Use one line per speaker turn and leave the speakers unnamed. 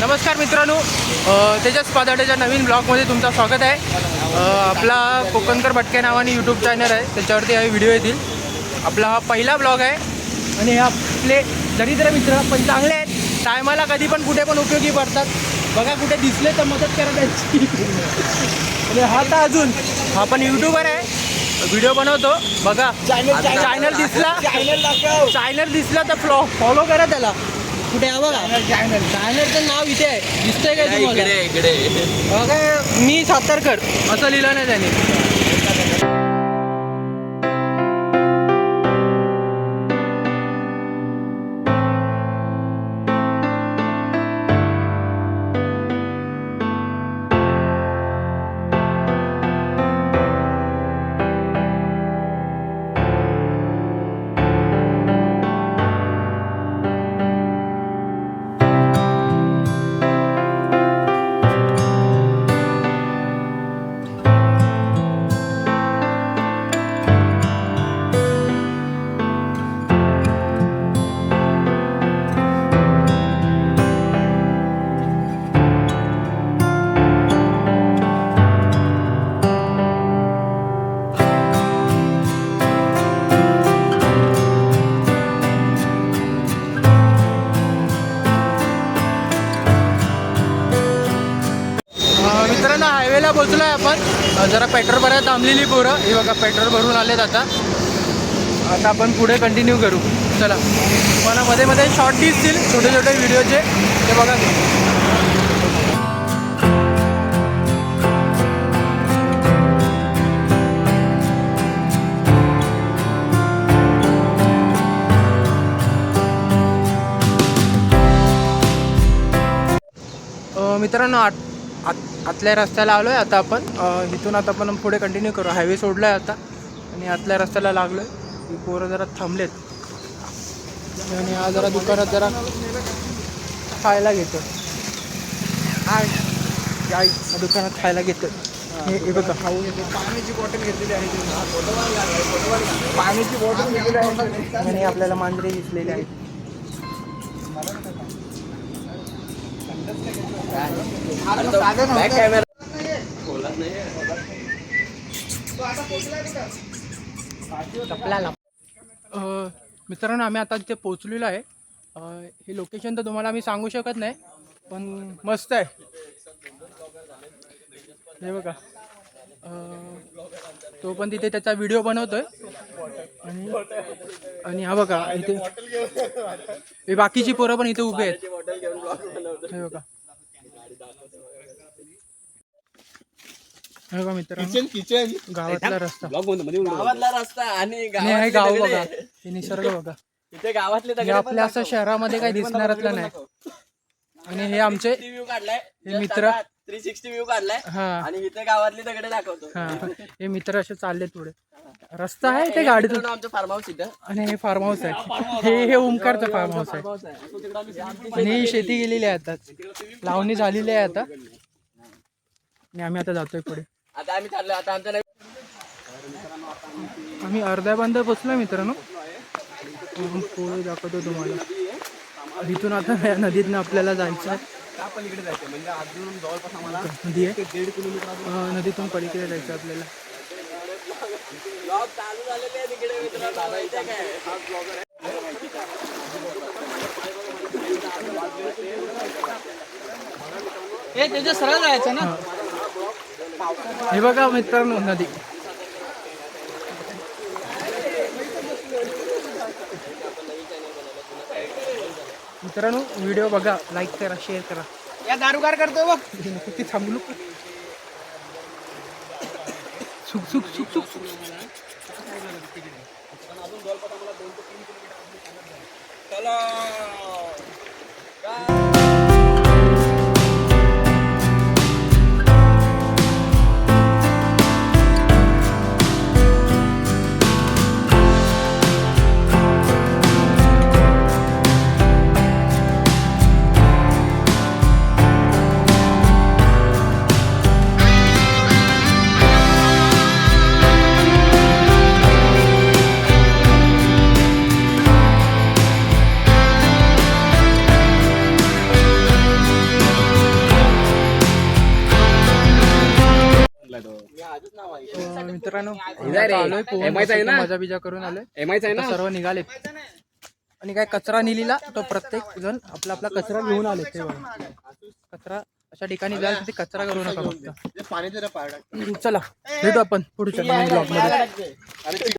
नमस्कार मित्रांनो. तेजस पादाड्याच्या नवीन ब्लॉगमध्ये तुमचं स्वागत आहे. आपला कोकणकर भटके नावाने यूट्यूब चॅनल आहे. त्याच्यावरती हा व्हिडिओ येतील. आपला हा पहिला ब्लॉग आहे. आणि हे आपले दरिद्र मित्र पण चांगले आहेत. टायमाला कधी पण कुठे पण उपयोगी पडतात. बघा कुठे दिसले तर मदत करा त्यांची. आणि हा तर अजून हा पण यूट्यूबर आहे. व्हिडिओ बनवतो. बघा चॅनल दिसला. चॅनल दिसला तर फ्लॉ फॉलो करा त्याला. कुठे आहे? बघा. चॅनलचं नाव इथे आहे. दिसतंय काय तुम्हाला?
इकडे
बघा मी सातारकर. असं लिहिलं नाही त्याने. मित्रांनो पोचलो आहे आपण जरा पेट्रोल भरायला थांबलेली पोरं. हे बघा पेट्रोल भरून आलेत आता. आता आपण पुढे कंटिन्यू करू. चला. तुम्हाला मध्ये मध्ये शॉर्ट दिसतील छोटे छोटे व्हिडिओचे ते बघा. मित्रांनो आठ आत आतल्या रस्त्याला आलो आहे आता आपण इथून आता आपण पुढे कंटिन्यू करू. हायवे सोडला आहे आता. आणि आतल्या रस्त्याला लागलो आहे ही पोरं जरा थांबलेत. आणि हा जरा दुकानात जरा खायला घेतो दुकानात खायला घेतो हे बघा.
पाण्याची बॉटल घेतलेली आहे. पाण्याची बॉटल घेतलेली आहे.
आणि आपल्याला मांजरे दिसलेले आहेत.
कॅमेरा
मित्रांनो आम्ही आता तिथे पोचलेलो आहे. हे लोकेशन तर तुम्हाला आम्ही सांगू शकत नाही पण मस्त आहे. हे बघा. तो पण तिथे त्याचा व्हिडिओ बनवतोय. आणि आणि हा बघा इथे हे बाकीची पोरं पण इथे उभे आहेत. हे बघा. हे बघा मित्रांनो.
किचन
गावातला रस्ता.
गावातला रस्ता आणि
आणि हे गाव
गावातले
बघा.
दगडे.
हे निसर्ग बघा.
इथे गावातले
हे आपल्या असं शहरामध्ये काही दिसणारातलं नाही. आणि हे आमचे
व्ह्यू काढलाय.
हे मित्र.
थ्री सिक्स्टी व्ह्यू काढलाय.
हा.
आणि इथे गावातली दगडे दाखवतो.
हा. हे मित्र असे चालले थोडे. रस्ता आहे ते गाडीतून
आमचं फार्म हाऊस इथं.
आणि हे फार्म हाऊस आहे. हे हे ओमकारचं फार्म हाऊस आहे. आणि ही शेती गेलेली आहे आता. लावणी झालेली आहे आता. आणि आम्ही आता जातोय पुढे.
आता आम्ही चाललो आता आमचं नवीन
आम्ही अर्ध्या बांध पोचलो मित्रांनो. पुढे दाखवतो तुम्हाला. इथून आता या नदीतनं आपल्याला जायचं आहे.
आपण इकडे जायचं म्हणजे
नदी आहे. नदीतून पलीकडे जायचं आपल्याला.
ब्लॉग चालू झालेले आहे तिकडे मित्रांनो माहिती आहे काय
हे त्याच्या सरळ जायचं ना? हे बघा मित्रांनो नदी. मित्रांनो व्हिडिओ बघा लाईक करा शेअर करा. या दारुगार करतो बघ. किती थांबलो. सुक सुक सुक सुक सुक Halo. अं, मित्रांनो. आलोय मस्त
ना?
मजा बिजा करून आलोय. आता सर्व निघाले आणि काय कचरा नेलेला तो प्रत्येक जण आपला आपला कचरा घेऊन आले ते बघा. कचरा अशा ठिकाणी जाल तिथे कचरा करू नका फक्त.
पाणी जरा पाड.
चला भेटू आपण पुढच्या ब्लॉगमध्ये.